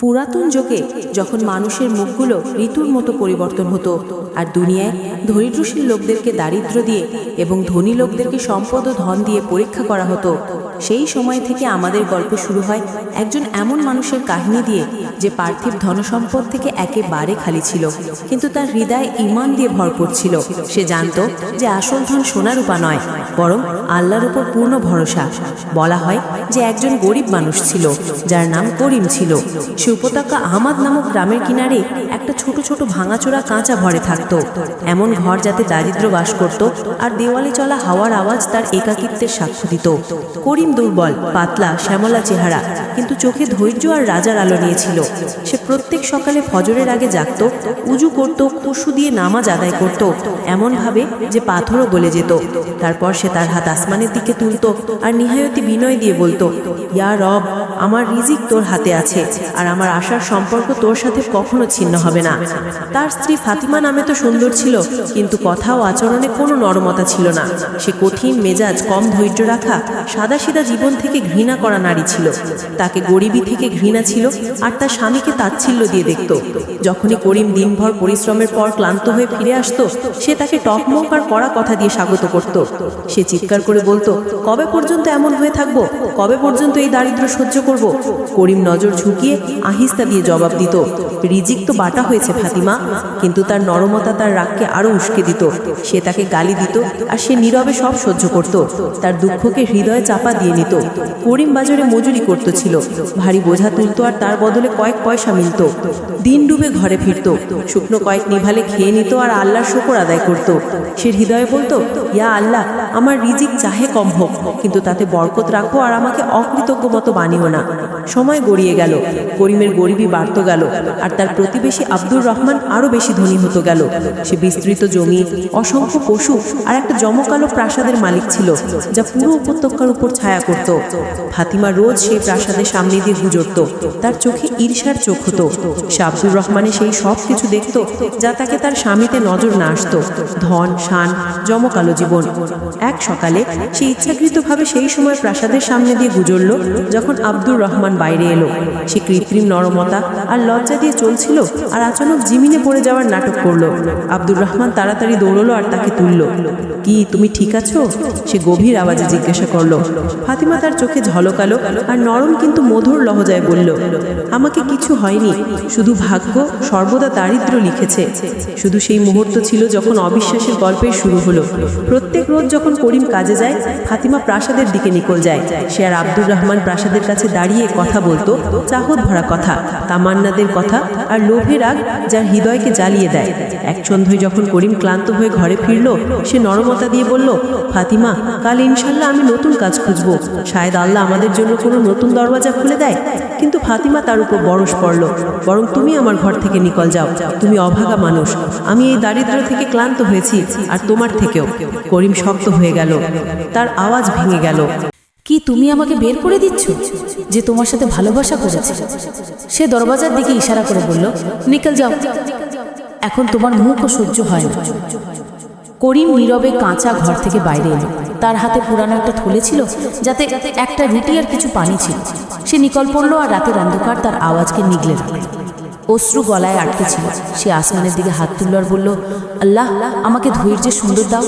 পুরাতন যুগে যখন মানুষের মুখগুলো ঋতুর মতো পরিবর্তন হতো আর দুনিয়ায় ধরিত্রশীল লোকদেরকে দারিদ্র দিয়ে এবং ধনী লোকদেরকে সম্পদ ও ধন দিয়ে পরীক্ষা করা হতো সেই সময় থেকে আমাদের গল্প শুরু হয় একজন এমন মানুষের কাহিনী দিয়ে যে পার্থিব ধনসম্পদ থেকে একেবারে খালি ছিল। কিন্তু তার হৃদয় ইমান দিয়ে ভরপুর ছিল। সে জানতো যে আসল ধন সোনা রূপা নয়, বরং আল্লাহর উপর পূর্ণ ভরসা। বলা হয় যে একজন গরিব মানুষ ছিল, যার নাম করিম ছিল। সে উপত্যকা আহমাদ নামক গ্রামের কিনারে একটা ছোট ছোট ভাঙাচোরা কাঁচা ঘরে থাকতো। এমন ঘর যাতে দারিদ্র বাস করত আর দেওয়ালে চলা হাওয়ার আওয়াজ তার একাকিত্বের সাক্ষ্য দিত। করিম দুর্বল, পাতলা, শ্যামলা চেহারা, কিন্তু চোখে ধৈর্য আর রাজার আলো নিয়েছিল। সে প্রত্যেক সকালে ফজরের আগে জাগত, উজু করত, কসু দিয়ে নামাজ আদায় করত, এমনভাবে যে পাথরও গলে যেত। তারপর সে তার হাত আসমানের দিকে তুলতো আর নিহায়তি বিনয় দিয়ে বলতো, ইয়া রব, আমার রিজিক তোর হাতে আছে, আর আমার আশার সম্পর্ক তোর সাথে কখনো ছিন্ন হবে না। তার স্ত্রী ফাতিমা নামে তো সুন্দর ছিল, কিন্তু কথা ও আচরণে কোনো নরমতা ছিল না। সে কঠিন মেজাজ, কম ধৈর্য রাখা সাদাসিধা জীবন থেকে ঘৃণা করা নারী ছিল। তাকে গরিবী থেকে ঘৃণা ছিল আর তার স্বামীকে তাচ্ছিল্য দিয়ে দেখত। যখনই করিম দিনভর পরিশ্রমের পর ক্লান্ত হয়ে ফিরে আসতো, সে তাকে টকমক আর কড়া কথা দিয়ে স্বাগত করত। সে চিৎকার করে বলতো, কবে পর্যন্ত এমন হয়ে থাকব? কবে পর্যন্ত এই দারিদ্র সহ্য করব? করিম নজর ঝুঁকিয়ে আহিস্তা দিয়ে জবাব দিত, রিজিক তো বাটা হয়েছে, ফাতিমা। কিন্তু তার নরমতা তার রাগকে আরও উস্কে দিত। সে তাকে গালি দিত আর সে নীরবে সব সহ্য করত। তার দুঃখকে হৃদয়ে চাপা দিয়ে নিত। করিম বাজারে মজুরি করত ছিল ভারী বোঝা তুলত আর তার বদলে কয়েক পয়সা মিলত। দিন ডুবে ঘরে ফিরত। শুকনো কয়েক নিভালে খেয়ে নিত আর আল্লাহর শকর আদায় করত। সে হৃদয়ে বলতো, ইয়া আল্লাহ, আমার রিজিক চাহে কম হোক, কিন্তু তাতে বরকত রাখো আর আমাকে অকৃতজ্ঞ মতো বানিও না। সময় গড়িয়ে গেল। করিমের গরিবী বাড়ত গেল আর তার প্রতিবেশী আব্দুর রহমান আরও বেশি ধনী হতো গেল। সে বিস্তৃত জমি, অসংখ্য পশু আর একটা জমকালো প্রাসাদের মালিক ছিল, যা পুরো উপত্যকার উপর ছায়া করত। ফাতিমা রোজ সেই প্রাসাদের সামনে দিয়ে গুজরত। তার চোখে ঈর্ষার চোখ হতো। সে আব্দুর রহমানের সেই সব কিছু দেখত যা তাকে তার স্বামীতে নজর না আসতো। ধন, শান জমকালো জীবন। এক সকালে সে ইচ্ছাকৃতভাবে সেই সময় প্রাসাদের সামনে দিয়ে গুজরল যখন আব্দুর রহমান বাইরে এলো। সে কৃত্রিম নরমতা আর লজ্জা দিয়ে চলছিল আর আচানক জিমিনে পড়ে যাওয়ার নাটক করল। আব্দুর রহমান তাড়াতাড়ি দৌড়লো আর তাকে তুললো। কি তুমি ঠিক আছো? সে গভীর আওয়াজে জিজ্ঞাসা করল, ফাতিমা তার চোখে ঝলকালো আর নরম কিন্তু মধুর লহজায় বলল, আমাকে কিছু হয়নি, শুধু ভাগ্য সর্বদা দারিদ্র লিখেছে। শুধু সেই মুহূর্ত ছিল যখন অবিশ্বাসের গল্পের শুরু হলো। প্রত্যেক রোজ যখন করিম কাজে যায়, ফাতিমা প্রাসাদের দিকে নিকল যায়। সে আর আব্দুর রহমান প্রাসাদের কাছে দাঁড়িয়ে কথা বলতো, চাহত ভরা কথা, তামান্নাদের কথা আর লোভের আগ যার হৃদয়কে জ্বালিয়ে দেয়। এক সন্ধ্যায় যখন করিম ক্লান্ত হয়ে ঘরে ফিরল, সে নরমতা দিয়ে বলল, ফাতিমা, কাল ইনশাল্লাহ আমি নতুন কাজ খুঁজবো। শায়দ আল্লাহ আমাদের জন্য কোনো নতুন দরওয়াজা খুলে দেয়। কিন্তু ফাতিমা তার উপর বরস পড়ল, বরং তুমি আমার ঘর থেকে নিকল যাও। তুমি অভাগা মানুষ। আমি এই দারিদ্র থেকে ক্লান্ত হয়েছি, আর তোমার থেকেও। করিম শক্ত হয়ে গেল। তার আওয়াজ ভেঙে গেল। কি তুমি আমাকে বের করে দিচ্ছ? যে তোমার সাথে ভালোবাসা করেছে। সে দরওয়াজার দিকে ইশারা করে বলল, নিকেল যাও। এখন তোমার মুখও সহ্য হয় না। করিম নীরবে কাঁচা ঘর থেকে বাইরে এলো। তার হাতে পুরানো একটা থলে ছিল, যাতে একটা রুটি আর কিছু পানি ছিল। সে নিকল পড়ল আর রাতের অন্ধকার তার আওয়াজকে নিগলে রাখল অশ্রু গলায় আটকে ছিল। সে আসমানের দিকে হাত তুলল আর বলল, আল্লাহ, আমাকে ধৈর্যের সুন্দর দাও।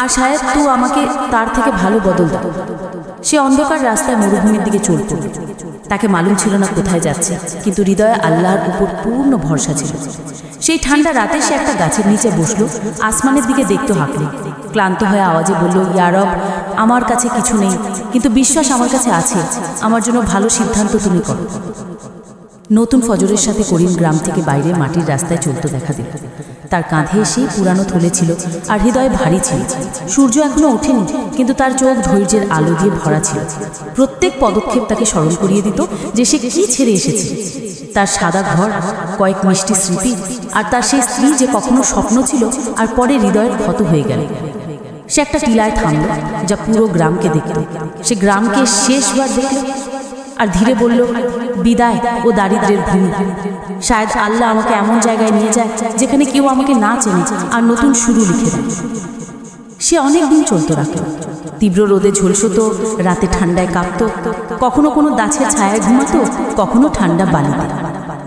আর শায়দ, তু আমাকে তার থেকে ভালো বদল দাও। সে অন্ধকার রাস্তায় মরুভূমির দিকে চল পড়ল। তাকে মালুম ছিল না কোথায় যাচ্ছে, কিন্তু হৃদয়ে আল্লাহর উপর পূর্ণ ভরসা ছিল। সেই ঠান্ডা রাতে সে একটা গাছের নিচে বসল, আসমানের দিকে দেখতে হাঁকলো। ক্লান্ত হয়ে আওয়াজে বলল ইয়ারব আমার কাছে কিছু নেই, কিন্তু বিশ্বাস আমার কাছে আছে। আমার জন্য ভালো সিদ্ধান্ত তুমি করো। নতুন ফজরের সাথে করিম গ্রাম থেকে বাইরে মাটির রাস্তায় চলতে দেখা দিল তার কাঁধে এসে পুরানো থলে ছিল আর হৃদয়ে ভারী ছিল। সূর্য এখনও ওঠেনি, কিন্তু তার চোখ ধৈর্যের আলো দিয়ে ভরা ছিল। প্রত্যেক পদক্ষেপ তাকে স্মরণ করিয়ে দিত যে সে কি ছেড়ে এসেছে। তার সাদা ঘর, কয়েক মিষ্টি স্মৃতি আর তার সেই স্ত্রী যে কখনো স্বপ্ন ছিল আর পরে হৃদয়ের ক্ষত হয়ে গেল। সে একটা টিলায় থামল, যা পুরো গ্রামকে দেখল। সে গ্রামকে শেষবার দেখল আর ধীরে বলল, বিদায় ও দারিদ্রের ভূমি। শায়দ আল্লাহ আমাকে এমন জায়গায় নিয়ে যায় যেখানে কেউ আমাকে না চেনে আর নতুন শুরু লিখে সে অনেক দিন চলতে রাখল তীব্র রোদে ঝলসত রাতে ঠান্ডায় কাঁপত। কখনো কোনো গাছের ছায়ায় ঘুমাতো, কখনো ঠান্ডা বালিতে।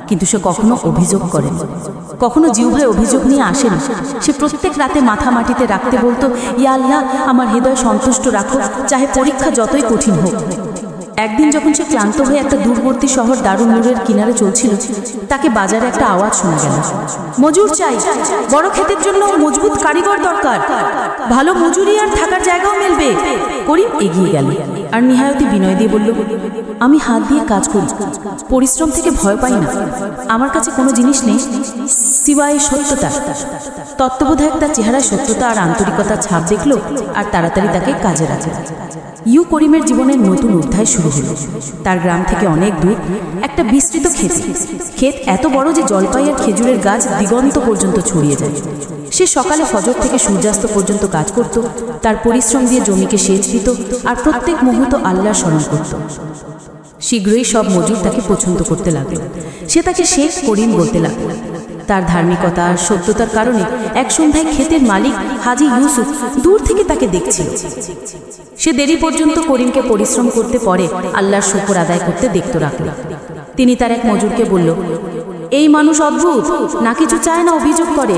কিন্তু সে কখনো অভিযোগ করে কখনো জিউভাই অভিযোগ নিয়ে আসেনি সে প্রত্যেক রাতে মাথা মাটিতে রাখতে বলতো, ইয়া আল্লাহ, আমার হৃদয় সন্তুষ্ট রাখো, চাহে পরীক্ষা যতই কঠিন হোক। একদিন যখন সে ক্লান্ত হয়ে একটা দূরবর্তী শহর দারুণ নূরের কিনারে চলছিল, তাকে বাজারে একটা আওয়াজ শোনা গেল। মজুর চাই, বড় ক্ষেতের জন্য মজবুত কারিগর দরকার, ভালো মজুরি আর থাকার জায়গাও মেলবে, করিম এগিয়ে গেল। আর নিহায়তি বিনয় দিয়ে বলল, আমি হাত দিয়ে কাজ করি, পরিশ্রম থেকে ভয় পাই না। আমার কাছে কোনো জিনিস নেই, সিওয়াই সত্যতা। তত্ত্ববোধক তার চেহারায় সত্যতা আর আন্তরিকতার ছাপ দেখল, আর তাড়াতাড়ি তাকে কাজে রাখে। ইউ করিমের জীবনের নতুন অধ্যায় শুরু হলো। তার গ্রাম থেকে অনেক দূর একটা বিস্তৃত ক্ষেত। ক্ষেত এত বড় যে জলপাই আর খেজুরের গাছ দিগন্ত পর্যন্ত ছড়িয়ে যায়। সে সকালে ফজর থেকে সূর্যাস্ত পর্যন্ত কাজ করত, তার পরিশ্রম দিয়ে জমিকে সেচ দিত আর প্রত্যেক মুহূর্ত আল্লাহর স্মরণ করত। শীঘ্রই সব মজুর তাকে পছন্দ করতে লাগল। সে তাকে শেখ করিম বলতে লাগল। তার ধার্মিকতা আর সত্যতার কারণে এক সন্ধ্যায় ক্ষেতের মালিক হাজি ইউসুফ দূর থেকে তাকে দেখছিল। সে দেরি পর্যন্ত করিমকে পরিশ্রম করতে পরে আল্লাহর শুকর আদায় করতে দেখত রাখল। তিনি তার এক মজুরকে বলল, এই মানুষ অদ্ভুত, না কিছু চায় না অভিযোগ করে।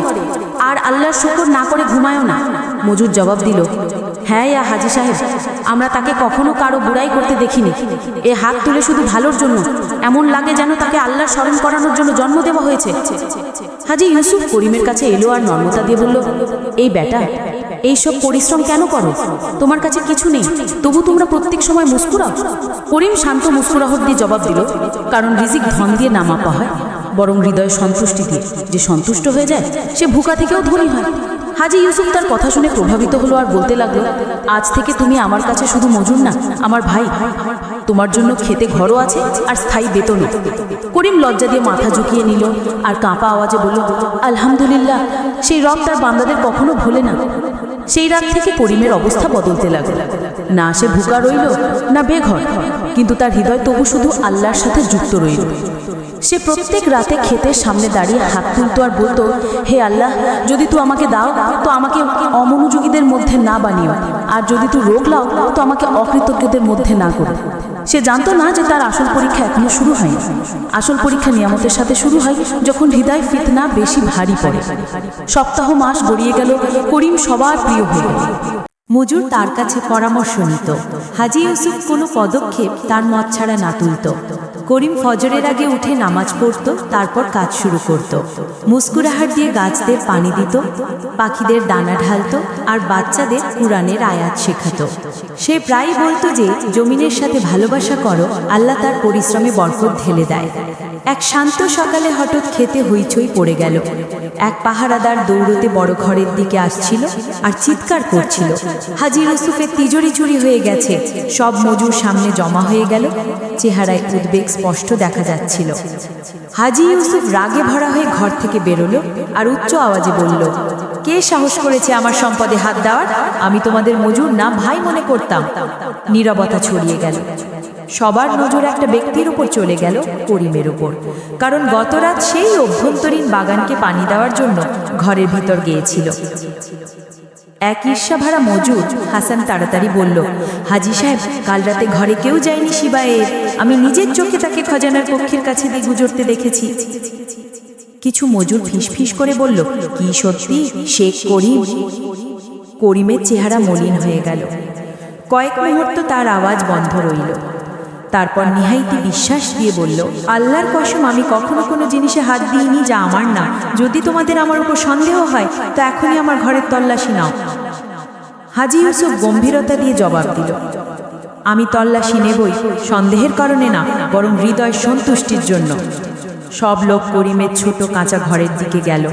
আর আল্লাহর শুকর না করে ঘুমায়ও না। মজুর জবাব দিল হ্যাঁ ইয়া হাজি সাহেব। আমরা তাকে কখনো কারও বুড়াই করতে দেখিনি। এ হাত তুলে শুধু ভালোর জন্য, এমন লাগে যেন তাকে আল্লাহ স্মরণ করানোর জন্য জন্ম দেওয়া হয়েছে। হাজি ইউসুফ করিমের কাছে এলো আর নর্মতা দিয়ে বলল, এই বেটা, এইসব পরিশ্রম কেন করো? তোমার কাছে কিছু নেই, তবু তোমরা প্রত্যেক সময় মুস্কুরাও করিম শান্ত মুস্কুরাহট দিয়ে জবাব দিল, কারণ রিজিক ধন দিয়ে না মাপা হয়, বরং হৃদয় সন্তুষ্টি দিয়ে। যে সন্তুষ্ট হয়ে যায়, সে ভুকা থেকেও ধনী হয়। হাজি ইউসুফ তার কথা শুনে প্রভাবিত হলো আর বলতে লাগল, আজ থেকে তুমি আমার কাছে শুধু মজুর না, আমার ভাই, তোমার জন্য খেতে ঘরও আছে আর স্থায়ী বেতন করিম লজ্জা দিয়ে মাথা ঝুঁকিয়ে নিল আর কাঁপা আওয়াজে বলল, আলহামদুলিল্লাহ, সেই রব তার বান্দাদের কখনো ভোলে না। সেই রাত থেকে করিমের অবস্থা বদলতে লাগল। না সে ভুকা রইল, না বেঘর। কিন্তু তার হৃদয় তবু শুধু আল্লাহর সাথে যুক্ত রইল। সে প্রত্যেক রাতে ক্ষেতের সামনে দাঁড়িয়ে হাত তুলতো আর বলতো, হে আল্লাহ, যদি তুই আমাকে দাও, তো আমাকে অমনোযোগীদের মধ্যে না বানিও। আর যদি তুই রোগ লাও, তো আমাকে অকৃতজ্ঞদের মধ্যে না করো। সে জানতো না যে তার আসল পরীক্ষা এখনও শুরু হয়নি। আসল পরীক্ষা নিয়ামতের সাথে শুরু হয় যখন হৃদয় ফিতনা বেশি ভারী পড়ে। সপ্তাহ মাস গড়িয়ে গেল, করিম সবার প্রিয় হয়ে মজুর তার কাছে পরামর্শ নিত। হাজি ইউসুফ কোনো পদক্ষেপ তার মত ছাড়া না তুলত। করিম ফজরের আগে উঠে নামাজ পড়ত, তারপর কাজ শুরু করত। মুস্কুরাহাট দিয়ে গাছদের পানি দিত, পাখিদের দানা ঢালতো আর বাচ্চাদের কোরআনের আয়াত শেখাতো। সে প্রায় বলতো যে, জমিনের সাথে ভালোবাসা করো, আল্লাহ তার পরিশ্রমে বরকত ঢেলে দেয়। এক শান্ত সকালে হঠাৎ খেতে হইচই পড়ে গেল। এক পাহারাদার দৌড়তে বড় ঘরের দিকে আসছিল আর চিৎকার করছিল। হাজি ইউসুফের তিজড়ি চুরি হয়ে গেছে, সব মজুর সামনে জমা হয়ে গেল। চেহারায় উদ্বেগ স্পষ্ট দেখা যাচ্ছিল। হাজি ইউসুফ রাগে ভরা হয়ে ঘর থেকে বেরোলো আর উচ্চ আওয়াজে বলল, কে সাহস করেছে আমার সম্পদে হাত দেওয়ার? আমি তোমাদের মজুর না, ভাই মনে করতাম। নীরবতা ছড়িয়ে গেল। সবার নজর একটা ব্যক্তির উপর চলে গেল করিমের উপর। কারণ গত রাত সেই অভ্যন্তরীণ বাগানকে পানি দেওয়ার জন্য ঘরের ভিতর গিয়েছিল। এক ঈর্ষা ভাড়া মজুর। হাসান তাড়াতাড়ি বলল, হাজি সাহেব, কাল রাতে ঘরে কেউ যায়নি শিবায়ের। আমি নিজের চোখে তাকে খজানার কক্ষের কাছে দিয়ে গুজরতে দেখেছি। কিছু মজুর ফিসফিস করে বলল, কি সত্যি? শেখ করিম। করিমের চেহারা মলিন হয়ে গেল। কয়েক মুহূর্ত তার আওয়াজ বন্ধ রইল। তারপর নিহাইতি বিশ্বাস দিয়ে বলল, আল্লাহর কসম, আমি কখনো কোনো জিনিসে হাত দিইনি যা আমার না। যদি তোমাদের আমার উপর সন্দেহ হয়, তো এখনই আমার ঘরের তল্লাশি নাও। হাজি ইউসুফ গম্ভীরতা দিয়ে জবাব দিল, আমি তল্লাশি নেবই, সন্দেহের কারণে না, বরং হৃদয় সন্তুষ্টির জন্য। সব লোক করিমের ছোট কাঁচা ঘরের দিকে গেল।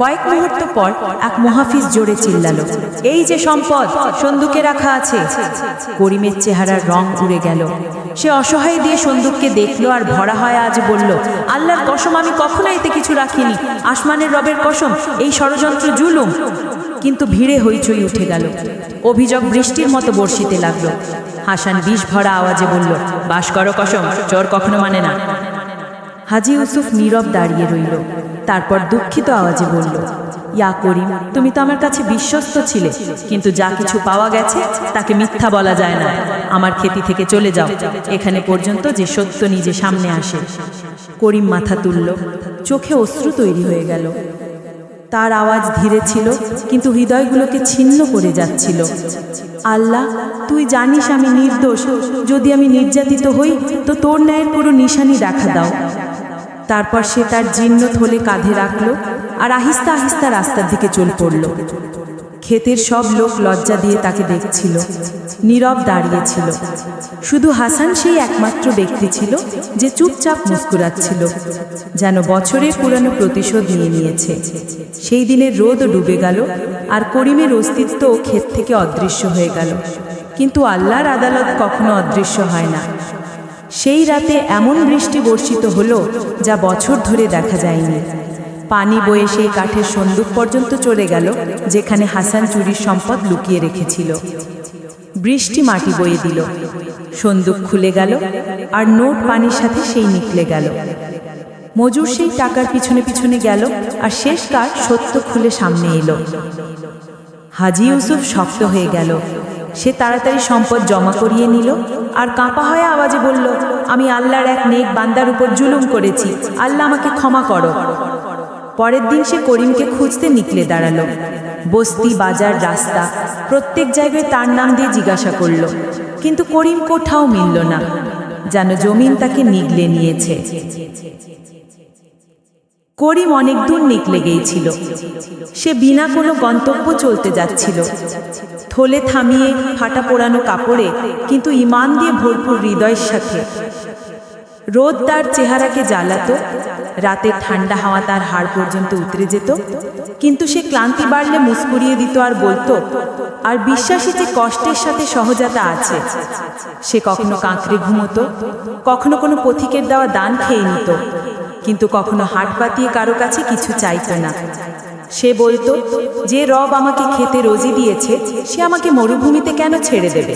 কয়েক মুহূর্ত পর এক মহাফিজ জোরে চিল্লালো, এই যে সম্পদ, সন্দুকে রাখা আছে। করিমের চেহারার রং উড়ে গেল। সে অসহায় দিয়ে সন্দুককে দেখল আর ভরা হয় আজ বলল, আল্লাহর কসম, আমি কখনো এতে কিছু রাখিনি। আসমানের রবের কসম, এই ষড়যন্ত্র জুলুম। কিন্তু ভিড়ে হইচই উঠে গেল। অভিযোগ বৃষ্টির মতো বর্ষিতে লাগল। হাসান বিষ ভরা আওয়াজে বলল, বাস করো কসম, চোর কখনো মানে না। হাজি ইউসুফ নীরব দাঁড়িয়ে রইল। তারপর দুঃখিত আওয়াজে বলল ইয়া করিম, তুমি তো আমার কাছে বিশ্বস্ত ছিলে, কিন্তু যা কিছু পাওয়া গেছে, তাকে মিথ্যা বলা যায় না। আমার খেতি থেকে চলে যাও, এখানে পর্যন্ত যে সত্য নিজে সামনে আসে। করিম মাথা তুলল, চোখে অশ্রু তৈরি হয়ে গেল। তার আওয়াজ ধীরে ছিল, কিন্তু হৃদয়গুলোকে ছিন্ন করে যাচ্ছিল। আল্লাহ, তুই জানিস আমি নির্দোষ, যদি আমি নির্যাতিত হই, তো তোর ন্যায়ের কোনো নিশানি দেখা দাও। তারপর সে তার জীর্ণ থলে কাঁধে রাখল আর আহিস্তা আহিস্তা রাস্তার দিকে চল পড়ল। ক্ষেতের সব লোক লজ্জা দিয়ে তাকে দেখছিল, নীরব দাঁড়িয়েছিল। শুধু হাসান সেই একমাত্র ব্যক্তি ছিল যে চুপচাপ মুস্কুরাচ্ছিল, যেন বছরের পুরানো প্রতিশোধ নিয়ে নিয়েছে। সেই দিনের রোদও ডুবে গেল আর করিমের অস্তিত্ব ক্ষেত থেকে অদৃশ্য হয়ে গেল। কিন্তু আল্লাহর আদালত কখনো অদৃশ্য হয় না। সেই রাতে এমন বৃষ্টি বর্ষিত হলো যা বছর ধরে দেখা যায়নি। পানি বয়ে সেই কাঠের সন্দুক পর্যন্ত চলে গেল, যেখানে হাসান চুরির সম্পদ লুকিয়ে রেখেছিল। বৃষ্টি মাটি বয়ে দিল। সন্দুক খুলে গেল আর নোট পানির সাথে সেই নিকলে গেল। মজুর সেই টাকার পিছনে পিছনে গেল আর শেষ কাঠ সত্য খুলে সামনে এলো। হাজি ইউসুফ শক্ত হয়ে গেল। সে তাড়াতাড়ি সম্পদ জমা করিয়ে নিল আর কাঁপা হয়ে আওয়াজে বলল, আমি আল্লাহর এক নেক বান্দার উপর জুলুম করেছি। আল্লাহ আমাকে ক্ষমা করো। পরের দিন সে করিমকে খুঁজতে নিকলে দাঁড়াল। বস্তি, বাজার, রাস্তা, প্রত্যেক জায়গায় তার নাম দিয়ে জিজ্ঞাসা করল। কিন্তু করিম কোথাও মিলল না, যেন জমিন তাকে নিগলে নিয়েছে। করিম অনেক দূর নিকলে গিয়েছিল সে বিনা কোনো গন্তব্য চলতে যাচ্ছিল। থলে থামিয়ে ফাটা পোড়ানো কাপড়ে কিন্তু ইমান দিয়ে ভরপুর হৃদয়ের সাথে। রোদ তার চেহারাকে জ্বালাতো রাতের ঠান্ডা হাওয়া তার হাড় পর্যন্ত উতরে যেত, কিন্তু সে ক্লান্তি বাড়লে মুস্কুরিয়ে দিত আর বলতো, আর বিশ্বাসী যে কষ্টের সাথে সহজাতা আছে, সে কখনো কাঁকড়ে ঘুমতো, কখনো কোনো পথিকের দেওয়া দান খেয়ে নিত। কিন্তু কখনো হাট পাতিয়ে কারও কাছে কিছু চাইত না। সে বলতো, যে রব আমাকে খেতে রোজি দিয়েছে, সে আমাকে মরুভূমিতে কেন ছেড়ে দেবে?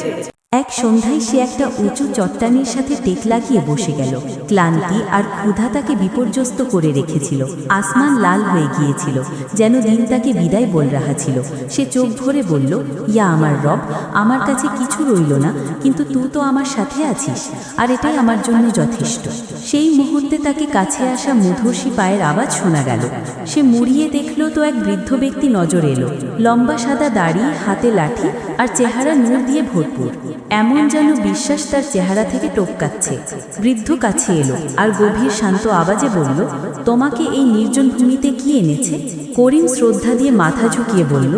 এক সন্ধ্যায় সে একটা উঁচু চট্টানের সাথে টেক লাগিয়ে বসে গেল। ক্লান্তি আর ক্ষুধা তাকে বিপর্যস্ত করে রেখেছিল। আসমান লাল হয়ে গিয়েছিল, যেন দিন তাকে বিদায় বল রাহা ছিল। সে চোখ ভরে বলল, ইয়া আমার রব, আমার কাছে কিছু রইল না, কিন্তু তুই তো আমার সাথে আছিস, আর এটাই আমার জন্য যথেষ্ট। সেই মুহূর্তে তাকে কাছে আসা মধুর্ষী পায়ের আওয়াজ শোনা গেল। সে মুড়িয়ে দেখল তো এক বৃদ্ধ ব্যক্তি নজর এলো। লম্বা সাদা দাড়ি, হাতে লাঠি আর চেহারা নূর দিয়ে ভরপুর। এমন যেন বিশ্বাস তার চেহারা থেকে টপকাচ্ছে। বৃদ্ধ কাছে এলো আর গভীর শান্ত আওয়াজে বলল, তোমাকে এই নির্জন ভূমিতে কি এনেছে? করিম শ্রদ্ধা দিয়ে মাথা ঝুঁকিয়ে বলল,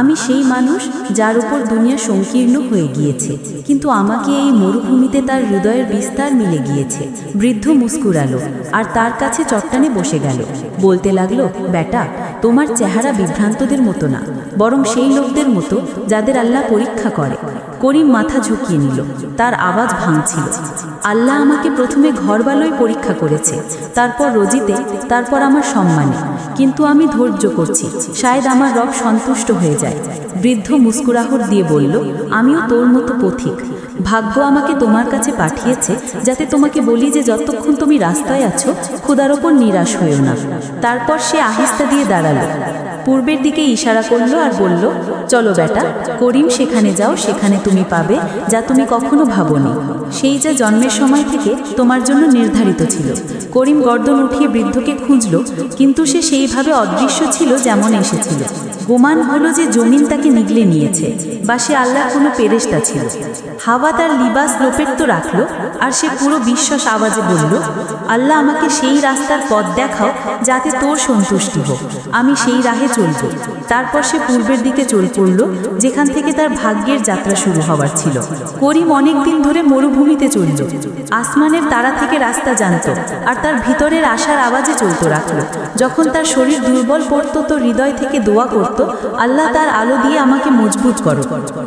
আমি সেই মানুষ যার উপর দুনিয়া সংকীর্ণ হয়ে গিয়েছে, কিন্তু আমাকে এই মরুভূমিতে তার হৃদয়ের বিস্তার মিলে গিয়েছে। বৃদ্ধ মুস্কুরালো আর তার কাছে চট্টানে বসে গেল। বলতে লাগল বেটা তোমার চেহারা বিভ্রান্তদের মতো না, বরং সেই লোকদের মতো যাদের আল্লাহ পরীক্ষা করে। করিম মাথা ঝুঁকিয়ে নিল। তার আওয়াজ ভাঙছিল। আল্লাহ আমাকে প্রথমে ঘরবালোয় পরীক্ষা করেছে। তারপর রোজিতে, তারপর আমার সম্মানে। কিন্তু আমি ধৈর্য করছি। শায়দ আমার রব সন্তুষ্ট হয়ে যায়। বৃদ্ধ মুস্কুরাহর দিয়ে বলল, আমিও তোর মতো পথিক। ভাগ্য আমাকে তোমার কাছে পাঠিয়েছে যাতে তোমাকে বলি যে যতক্ষণ তুমি রাস্তায় আছো ক্ষুদার ওপর নিরাশ হয়েও না। তারপর সে আহিস্তা দিয়ে দাঁড়াল। পূর্বের দিকে ইশারা করল আর বলল চলো বেটা, করিম সেখানে যাও, সেখানে তুমি পাবে যা তুমি কখনো ভাবনি। সেই যা জন্মের সময় থেকে তোমার জন্য নির্ধারিত ছিল। করিম গর্দন উঠিয়ে বৃদ্ধকে খুঁজল, কিন্তু সে সেইভাবে অদৃশ্য ছিল যেমন এসেছিল। গোমান হলো যে জমিন তাকে নিগলে নিয়েছে, বা সে আল্লাহ কোনো পেরেস্তা ছিল। হাওয়া তার লিবাস লোপেট তো রাখল, আর সে পুরো বিশ্বাস আওয়াজে বলল, আল্লাহ আমাকে সেই রাস্তার পথ দেখাও যাতে তোর সন্তুষ্টি হোক। আমি সেই রাহে চলব। তারপর সে পূর্বের দিকে চল পড়ল যেখান থেকে তার ভাগ্যের যাত্রা শুরু হওয়ার ছিল। করিম অনেক দিন ধরে মরুভূমিতে চলল। আসমানের তারা থেকে রাস্তা জানত আর তার ভিতরের আশার আওয়াজে চলতে রাখল। যখন তার শরীর দুর্বল পড়তো তো হৃদয় থেকে দোয়া করত, আল্লাহ তার আলো দিয়ে আমাকে মজবুত করো।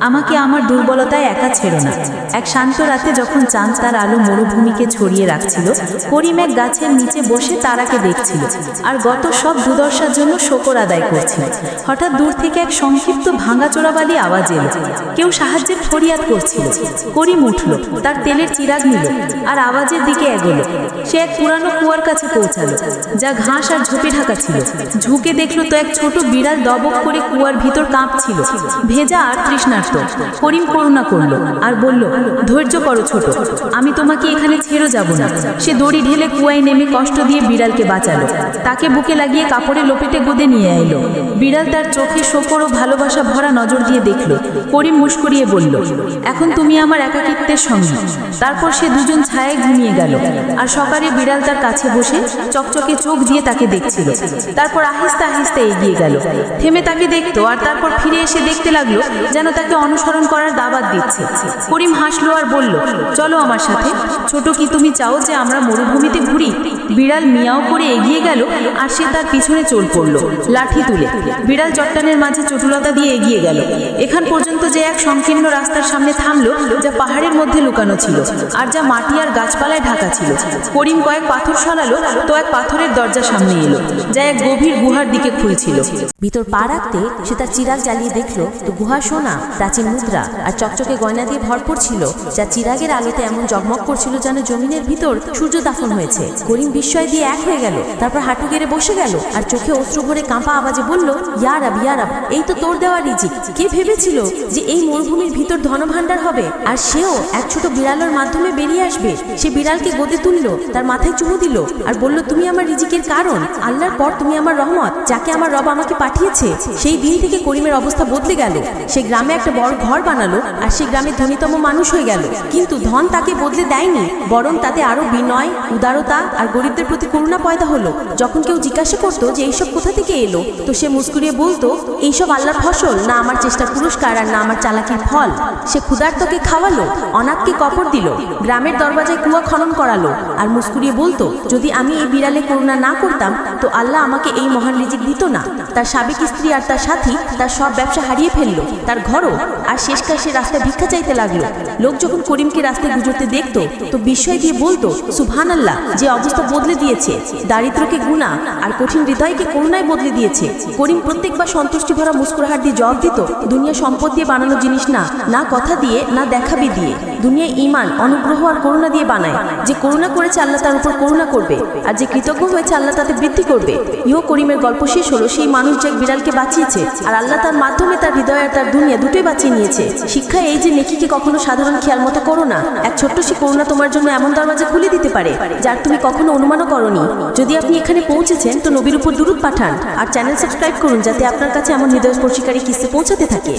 আমাকে আমার দুর্বলতায় একা ছেড়ো না। এক শান্ত রাতে যখন চাঁদ তার আলো মরুভূমিকে ছড়িয়ে রাখছিল, করিম এক গাছের নিচে বসে তারাকে দেখছিল আর গত সব দুর্দশার জন্য শকর আদায় করছিল। হঠাৎ দূর থেকে এক সংক্ষিপ্ত ভাঙাচোরা বালি আওয়াজ এলো। কেউ সাহায্যের ফরিয়াদ করছিল। করিম উঠল, তার তেলের চিরাগ নিল আর আওয়াজের দিকে এগোলো। সে এক পুরানো কুয়ার কাছে পৌঁছালো, যা ঘাস আর ঝোপে ঢাকা ছিল। ঝুঁকে দেখল তো এক ছোট বিড়াল দবক করে কুয়ার ভিতর কাঁপছিল। ভেজা আর তৃষ্ণার্ত, করিম করুণা করল আর বলল, ধৈর্য করো ছোট, আমি তোমাকে এখানে ছেড়ে যাব না। সে দড়ি ঢেলে কুয়ায় নেমে কষ্ট দিয়ে বিড়ালকে বাঁচালো। তাকে বুকে লাগিয়ে কাপড়ে লোপেটে গোদে নিয়ে এলো। বিড়াল তার চোখে শোকর ও ভালোবাসা ভরা নজর দিয়ে দেখল, করিম মুস্কুরিয়ে বলল, এখন তুমি আমার একাকিত্বের সঙ্গী। তারপর সে দুজন ছায়ায় ঘুমিয়ে গেল, আর সকালে বিড়াল তার কাছে বসে চকচকে চোখ দিয়ে তাকে দেখছিল। তারপর আহিস্তে আহিস্তে এগিয়ে গেল, থেমে তাকে দেখতো, আর তারপর ফিরে এসে দেখতে লাগল যেন তাকে অনুসরণ করার দাবাত দিচ্ছে। করিম হাসলো আর বলল, চলো আমার সাথে, ছোট কি তুমি চাও যে আমরা মরুভূমিতে ঘুরি? বিড়াল মিয়াও করে এগিয়ে গেল আর সে তার পিছনে চল পড়ল, লাঠি তুলে। বিড়াল চট্টানের মাঝে চটুলতা দিয়ে এগিয়ে গেল। এখান পর্যন্ত যে এক সংকীর্ণ রাস্তার সামনে থামলো, যা পাহাড়ের মধ্যে লুকানো ছিল আর যা মাটি আর গাছপালায় ঢাকা ছিল। করিম কয়েক পাথর সরালো, তো এক পাথরের দরজা সামনে এলো, যা এক গভীর গুহার দিকে খুলছিল ভিতর পা রাখতে সে তার চিরাগ জ্বালিয়ে দেখল, তো গুহা সোনা, প্রাচীন মুদ্রা আর চকচকে গয়না দিয়ে ভরপুর ছিল, যা চিরাগের আলোতে এমন জগমগ করছিল যেন জমিনের ভিতর সূর্য দাফন হয়েছে। করিম বিস্ময় দিয়ে এক হয়ে গেল। তারপর হাঁটু গেড়ে বসে গেল আর চোখে অশ্রু ভরে কাঁপা আওয়াজে বলল ইয়ারাব ইয়ারাব এই তো তোর দেওয়া রিজিক। কে ভেবেছিল যে এই মরুভূমির ভিতর ধনভাণ্ডার হবে? আর সেও এক ছোট বিড়ালের মাধ্যমে বেরিয়ে আসবে। সে বিড়ালকে গদে তুললো, তার মাথায় চুমু দিল আর বলল, তুমি আমার রিজিকের কারণ। আল্লাহর পর তুমি আমার রহমত, যাকে আমার রব আমাকে পাঠিয়েছে, সেই দিন থেকে করিমের অবস্থা বদলে গেল। সে গ্রামে একটা বড় ঘর বানালো আর সে গ্রামের ধনীতম মানুষ হয়ে গেল। কিন্তু ধন তাকে বদলে দেয়নি, বরং তাতে আরও বিনয়, উদারতা আর গরিবদের প্রতি করুণা পয়দা হলো। যখন কেউ জিজ্ঞাসা করতো যে এইসব কোথা থেকে এলো, তো সে মুস্কুরিয়ে বলতো, এইসব আল্লাহর ফসল, না আমার চেষ্টার পুরস্কার আর না আমার চালাকির ফল। সে ক্ষুধার্তকে খাওয়ালো, অনাথকে কপর দিল, গ্রামের দরওয়াজায় কুয়া খনন করালো আর মুস্কুরিয়ে বলতো, যদি আমি এই বিড়ালে করুণা না করতাম, তো আল্লাহ আমাকে এই মহান রিজিক দিত না। তার সাবেক স্ত্রী আর তার সাথী তার সব ব্যবসা হারিয়ে ফেলল, তার ঘরও আর শেষকার সে রাস্তায় ভিক্ষা চাইতে লাগল। লোক যখন করিমকে রাস্তায় গুজরতে দেখতো, তো বিস্ময় দিয়ে বলতো সুবহান আল্লাহ যে অবস্থা বদলে দিয়েছে। দারিদ্রকে গুণা আর কঠিন হৃদয়কে করুণায় বদলে দিয়েছে। করিম প্রত্যেকবার সন্তুষ্টি ভরা মুস্কুরাহাট দিয়ে জবাব দিত, দুনিয়া সম্পদ দিয়ে বানানো জিনিস না না কথা দিয়ে, না দেখাবি দিয়ে। দুনিয়া ইমান অনুগ্রহ আর করুণা দিয়ে বানায়। যে করুণা করেছে আল্লাহ তার উপর করুণা করবে, আর যে কৃতজ্ঞ হয়েছে আল্লাহ তাতে বৃদ্ধি করবে। ইহো করিমের গল্প শেষ হলো, সেই মানুষ যে বিড়ালকে বাঁচিয়েছে, আর আল্লাহ তার মাধ্যমে তার হৃদয় আর তার দুনিয়া দুটোই বাঁচিয়ে নিয়েছে। শিক্ষা এই যে নেকিকে কখনো সাধারণ খেয়াল মতো করো না। এক ছোট্ট সে করুণা তোমার জন্য এমন দরজা খুলে দিতে পারে, যার তুমি কখনো অনুমানও করনি। যদি আপনি এখানে পৌঁছেছেন, তো নবীর উপর দূরত পাঠান আর চ্যানেল সাবস্ক্রাইব করুন যাতে আপনার কাছে আমার এমন হৃদয়স্পর্শীকারী কিস্তি পৌঁছাতে থাকে।